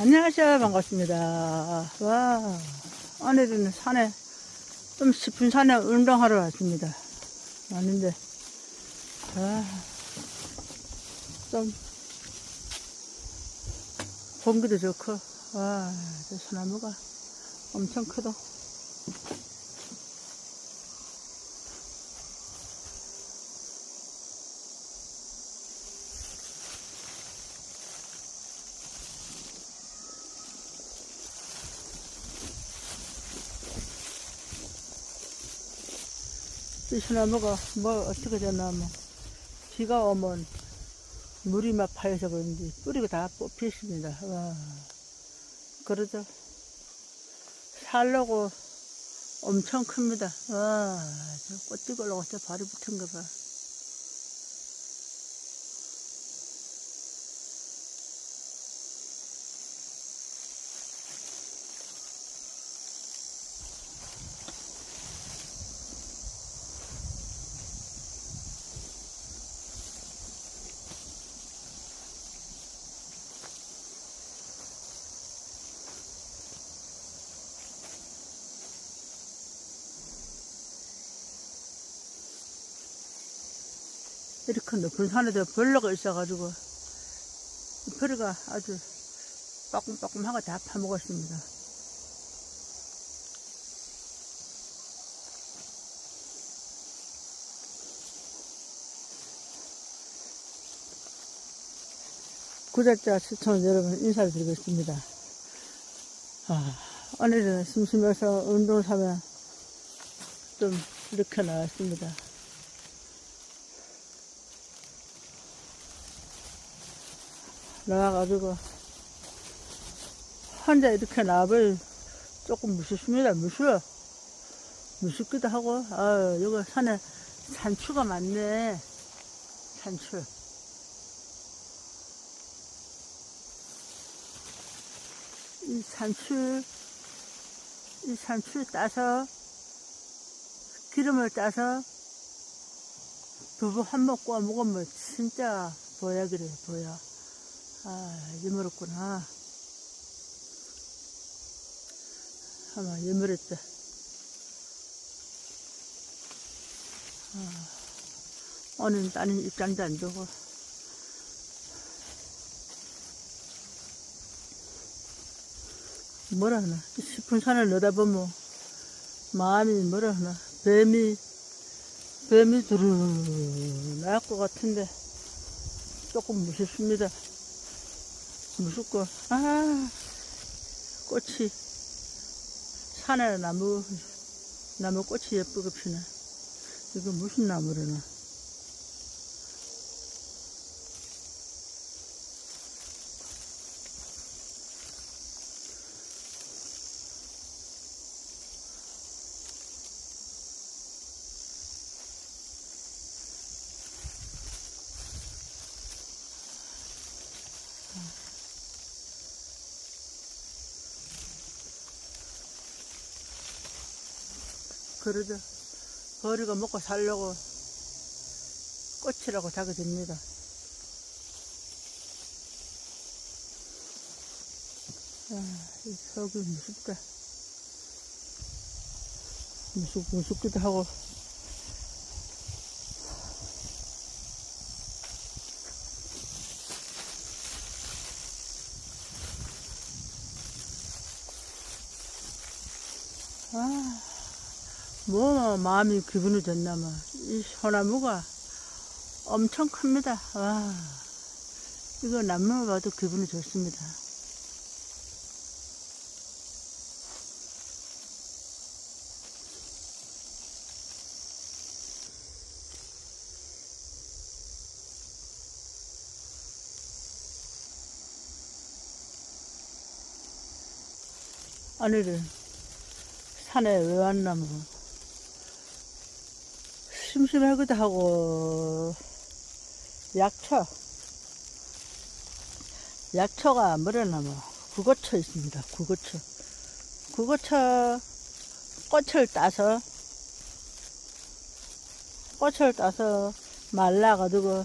안녕하세요. 반갑습니다. 와, 오늘은 산에, 좀 깊은 산에 운동하러 왔습니다. 왔는데, 와, 좀, 공기도 좋고, 와, 저 소나무가 엄청 크다. 이 소나무가 뭐 어떻게 되나 뭐 비가 오면 물이 막 파여서 그런지 뿌리가 다 뽑혔습니다. 와 그러죠. 살려고 엄청 큽니다. 와, 저 올라가서 저 발이 붙은 거 봐. 이렇게 높은 산에도 벌레가 있어가지고 이 벌레가 아주 빠끔빠끔하고 다 파먹었습니다. 구독자 시청자 여러분 인사를 드리겠습니다. 아, 오늘은 심심해서 운동 삼아 좀 이렇게 나왔습니다. 나와가지고 혼자 이렇게 나와볼 조금 무섭습니다. 무서워. 무섭기도 하고, 아 여기 산에 산추가 많네. 산추. 이 산추, 이 산추 따서, 기름을 따서, 두부 한번 구워 먹으면 진짜 보약이래, 보약. 아, 여물었구나. 아마 여물었다. 아, 오늘 따님 입장도 안 되고. 뭐라 하나. 싶은 산을 내다보면 마음이 뭐라 하나. 뱀이, 뱀이 나올 것 같은데 조금 무섭습니다. 무섭고, 아, 꽃이, 산에 나무, 나무 꽃이 예쁘게 피네. 이거 무슨 나무려나? 그러죠. 버리가 먹고 살려고 꽃이라고 자게 됩니다. 아, 이 속이 무섭다. 무섭, 무섭기도 하고. 아. 뭐 마음이 기분이 좋나마 이 소나무가 엄청 큽니다. 와 이거 나무만 봐도 기분이 좋습니다. 오늘은 산에 뭐 심심하기도 하고 약초. 약초가 뭐라나 뭐 구고초 있습니다 구고초. 구고초 꽃을 따서 꽃을 따서 말라가지고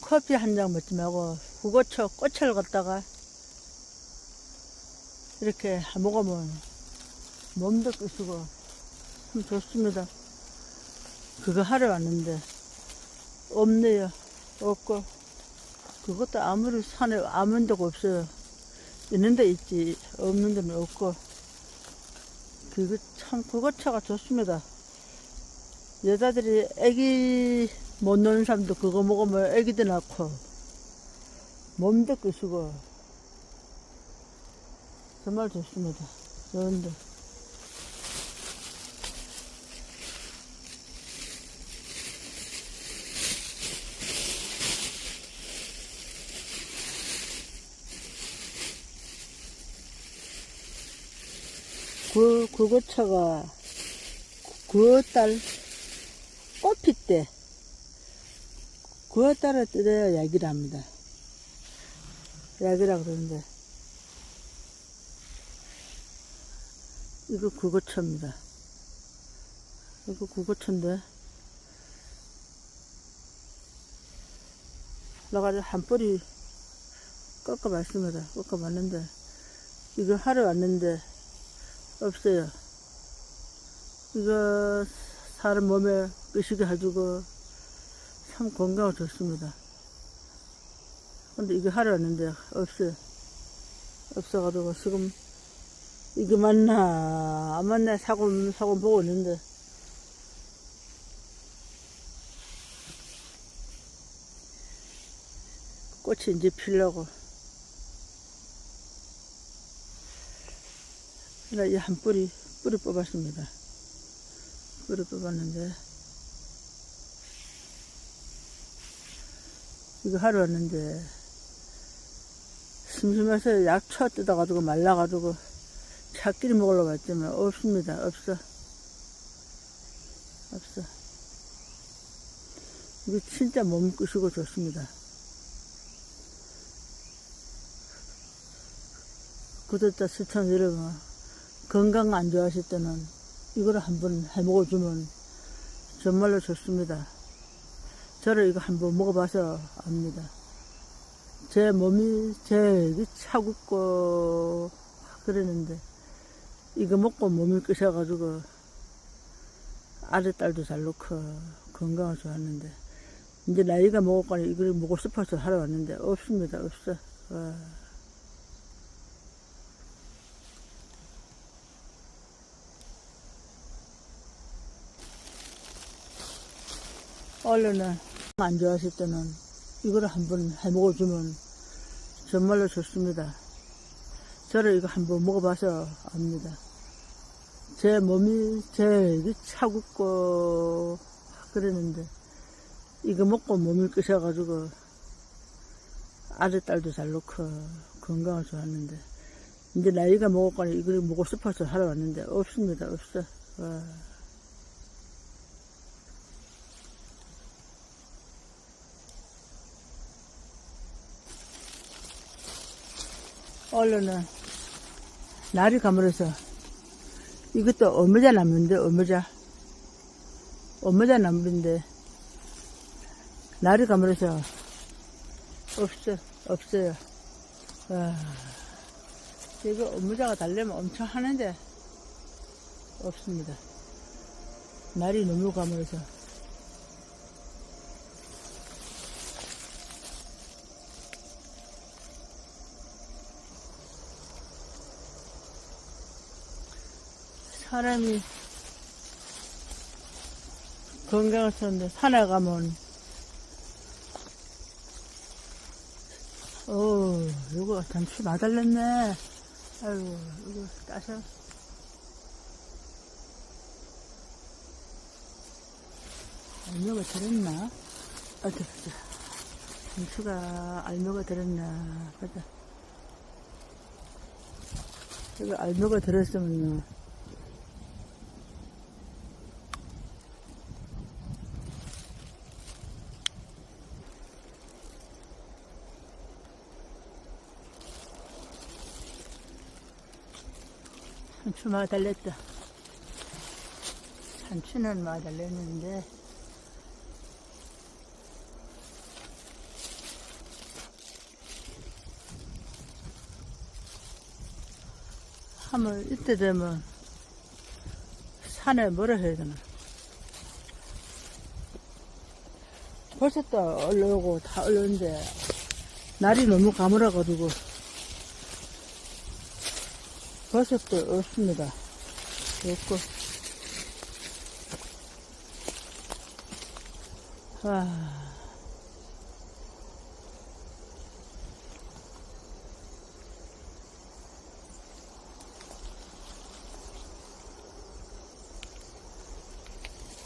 커피 한 잔 먹지 말고 국어초 꽃을 갖다가 이렇게 먹으면 몸도 끄시고 참 좋습니다. 그거 하러 왔는데 없네요. 없고 그것도 아무리 산에 아무 데가 없어요. 있는 데 있지 없는 데는 없고 그거 참 그거 차가 좋습니다. 여자들이 애기 못 노는 사람도 그거 먹으면 애기도 낳고 몸도 끄시고 정말 좋습니다. 좋은데 그 그거차가 9월달 꽃필 때 9월달에 뜯어야 약이라 합니다. 약이라 그러는데 이거 구고초입니다. 이거 구고초인데 나가지고 한 뿌리 꺾어 봤습니다. 꺾어 봤는데 이거 하러 왔는데 없어요. 이거 사람 몸에 끄시게 해주고 참 건강에 좋습니다. 근데 이거 하러 왔는데 없어요. 없어가지고 지금 이게 맞나 안 맞나 사고 사고 보고 있는데 꽃이 이제 피려고 그래 이한 뿌리 뿌리 뽑았습니다. 뿌리 뽑았는데 이거 하러 왔는데 심심해서 약초 뜯어가지고 말라가지고 차끼리 먹으러 왔지만 없습니다. 없어. 없어. 이거 진짜 몸 끄시고 좋습니다. 구독자 시청 여러분 건강 안 좋아하실 때는 이걸 한번 해 먹어주면 정말로 좋습니다. 저를 이거 한번 먹어봐서 압니다. 제 몸이 제일 차갑고 그러는데 이거 먹고 몸이 끄셔가지고 아래 딸도 잘 놓고 건강을 좋았는데 이제 나이가 먹었거니 이걸 먹고 싶어서 하러 왔는데 없습니다. 없어. 와. 원래는 안 좋아하실 때는 이거를 한번 해 먹어주면 정말로 좋습니다. 저를 이거 한번 먹어봐서 압니다. 제 몸이 제일 차갑고 그러는데 이거 먹고 몸을 끄셔가지고 아래 딸도 잘 놓고 건강을 좋았는데 이제 나이가 먹었거니 이걸 먹고 싶어서 하러 왔는데 없습니다. 없어. 와. 얼른은 날이 가물어서 이것도 어머자 나무인데 어머자 어머자 나무인데 날이 가물어서 없어 없어요. 와, 이거 어머자가 달려면 엄청 하는데 없습니다. 날이 너무 가물어서 사람이 건강을 찾는데 산에 가면 어 이거 잠시 마달렸네. 아이고 이거 따서. 알묘가 들었나? 어디 보자. 잠수가 알묘가 들었나? 보자. 이거 알묘가 들었으면 상추 마달랬다. 상추는 마달랬는데 하면 이때 되면 산에 뭐라 해야 되나 벌써 또 얼르고 다 얼렸는데 날이 너무 가물어가지고 또 없습니다. 없고. 아.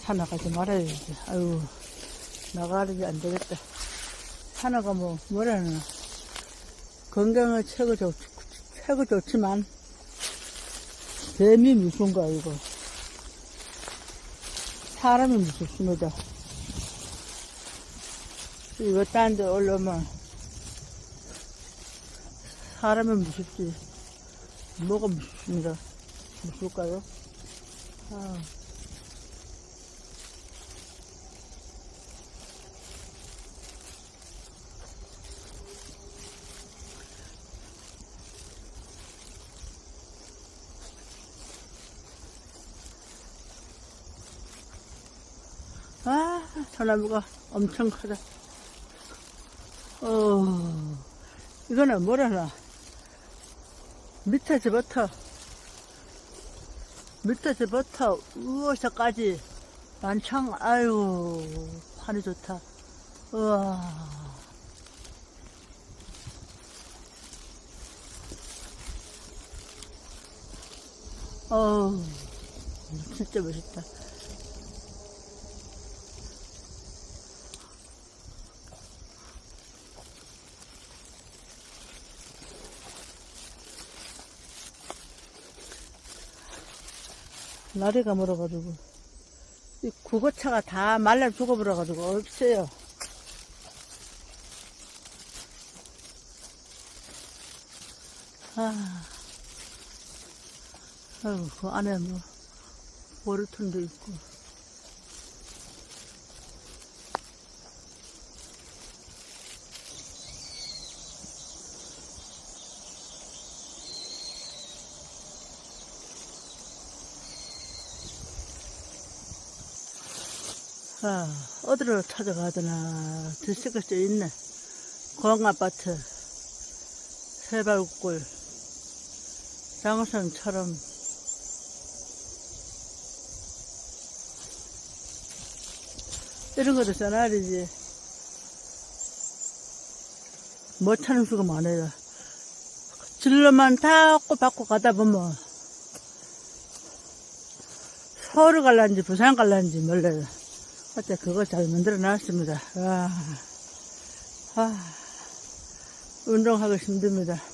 사 나가지 말아야지. 아유, 나가야지 안 되겠다. 사 나가면 뭐라는 건강은 최고 좋, 최고 좋지만, 뱀이 무서운가, 이거. 사람이 무섭습니다. 이거 딴 데 올라오면, 사람이 무섭지. 뭐가 무섭습니다. 무서울까요? 아. 아, 소나무가 엄청 크다. 어, 이거는 뭐라나. 밑에서부터, 밑에서부터, 우어서까지, 난창, 아유, 판이 좋다. 우와. 어우, 진짜 멋있다. 날이가 멀어가지고 이 구거차가 다 말라 죽어버려가지고 없어요. 아, 아유 그 안에 뭐 모래통도 있고. 아, 어디로 찾아가더나 것이 있네. 공아파트, 새발굴, 장성처럼 이런 것도 써놔야지. 못 찾는 수가 많아요. 진로만 닫고 받고 가다 보면 서울 갈란지 부산 갈란지 몰라요. 어째 그거 잘 만들어 놨습니다. 와, 아, 운동하기 힘듭니다.